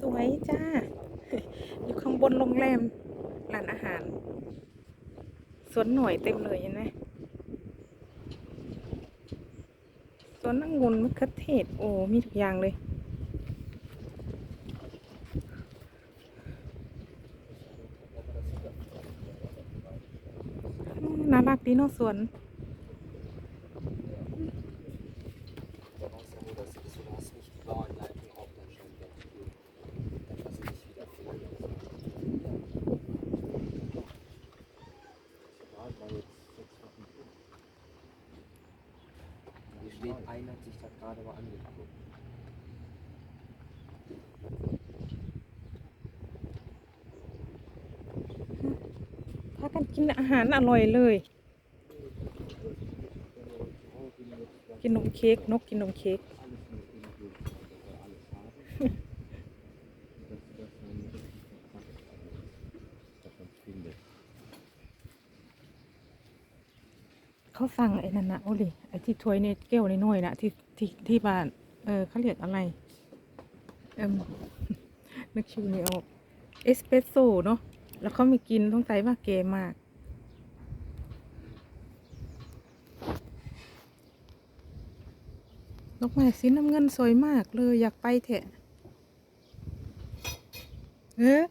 สวยจ้า อยู่ข้างบนโรงแรมร้านอาหาร สวนหน่อยเต็มเลยเห็นไหมสวนองุ่นมะเขือเทศ โอ้ มีทุกอย่างเลย น่ารักดีเนาะสวน Hier steht, einer hat sich das gerade mal angeguckt. พากันกินอาหารอร่อยเลย กินนมเค้กนกกินนมเค้ก เขาสั่งไอ้นั่นนะโอ้ลิไอ้ที่ถ้วยในแก้วในน้อยนะที่ที่ที่บ้านเออเขาเรียกอะไรเอิมนึกชื่อไม่ออกเอสเปรสโซ่เนาะแล้วเขาไม่กินต้องใส่ว่าเกมากดอกไม้สีน้ำเงินสวยมากเลยอยากไปเถอะเออ